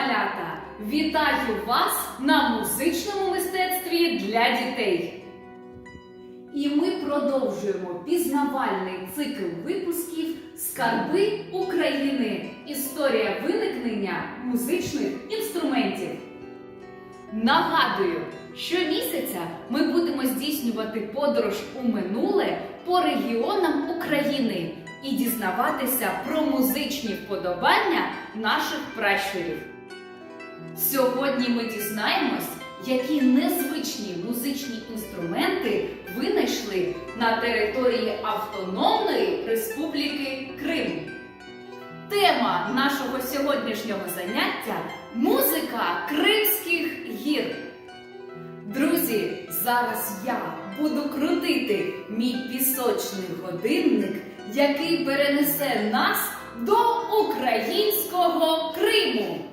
малята! Вітаю вас на музичному мистецтві для дітей. І ми продовжуємо пізнавальний цикл випусків Скарби України. Історія виникнення музичних інструментів. Нагадую, щомісяця ми будемо здійснювати подорож у минуле по регіонам України і дізнаватися про музичні вподобання наших пращурів. Сьогодні ми дізнаємось, які незвичні музичні інструменти винайшли на території Автономної Республіки Крим. Тема нашого сьогоднішнього заняття музика Кримських гір. Друзі, зараз я буду крутити мій пісочний годинник, який перенесе нас до українського Криму.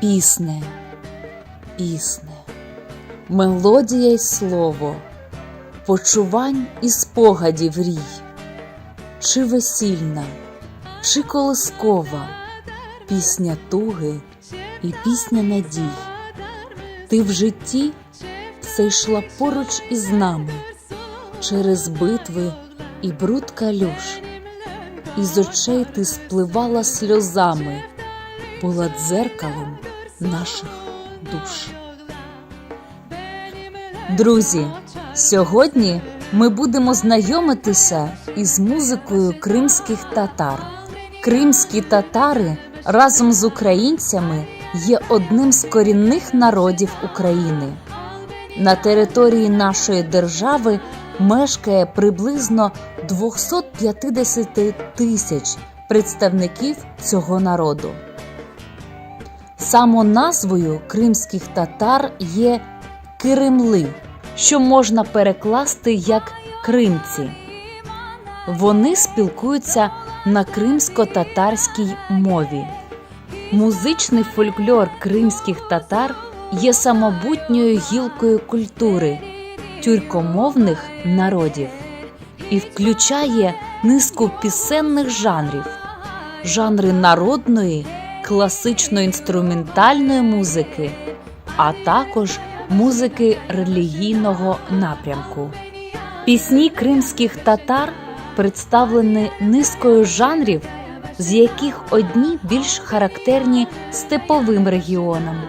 Пісне, пісне, мелодія й слово, почувань і спогадів рій, чи весільна, чи колискова, пісня туги і пісня надій. Ти в житті все йшла поруч із нами через битви і бруд калюш, із очей ти спливала сльозами була дзеркалом наших душ. Друзі, сьогодні ми будемо знайомитися із музикою кримських татар. Кримські татари разом з українцями є одним з корінних народів України. На території нашої держави мешкає приблизно 250 тисяч представників цього народу. Самоназвою кримських татар є Киримли, що можна перекласти як кримці. Вони спілкуються на кримсько-татарській мові. Музичний фольклор кримських татар є самобутньою гілкою культури тюркомовних народів і включає низку пісенних жанрів, жанри народної класично-інструментальної музики, а також музики релігійного напрямку. Пісні кримських татар представлені низкою жанрів, з яких одні більш характерні степовим регіонам,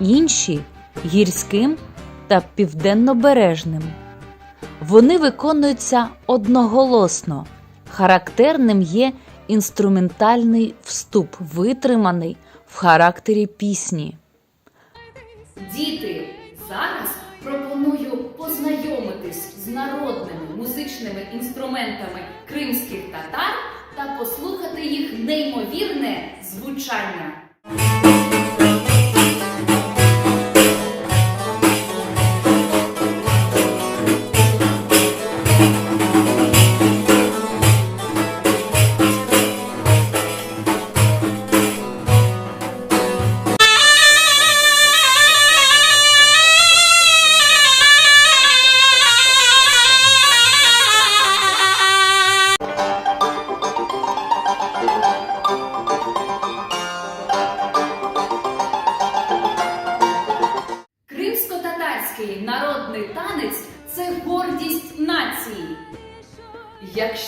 інші гірським та південнобережним. Вони виконуються одноголосно, характерним є інструментальний вступ, витриманий в характері пісні. Діти, зараз пропоную познайомитись з народними музичними інструментами кримських татар та послухати їх неймовірне звучання.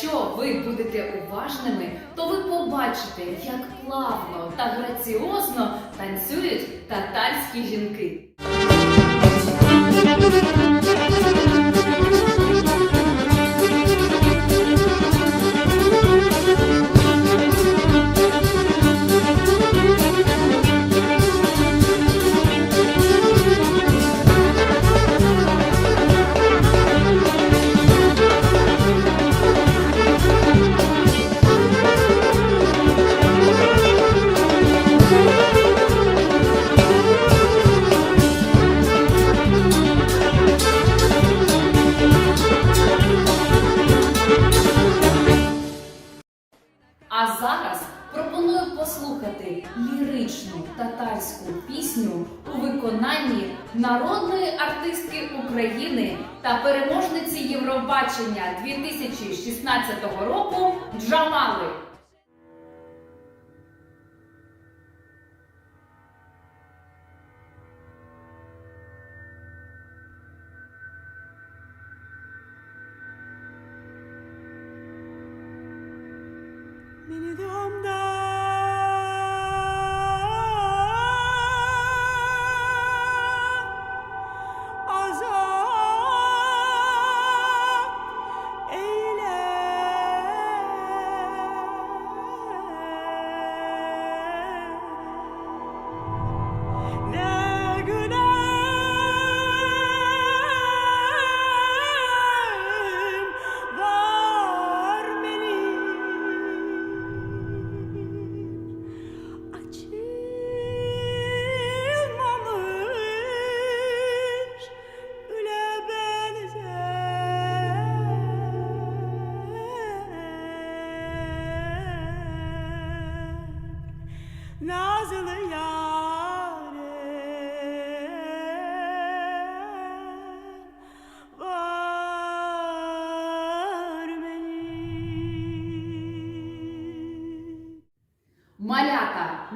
Якщо ви будете уважними, то ви побачите, як плавно та граціозно танцюють татарські жінки. Татарську пісню у виконанні народної артистки України та переможниці Євробачення 2016 року Джамали. Beni damda azap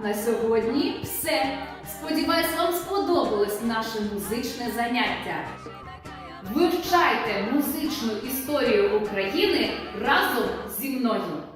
на сьогодні все. Сподіваюсь, вам сподобалось наше музичне заняття. Вивчайте музичну історію України разом зі мною.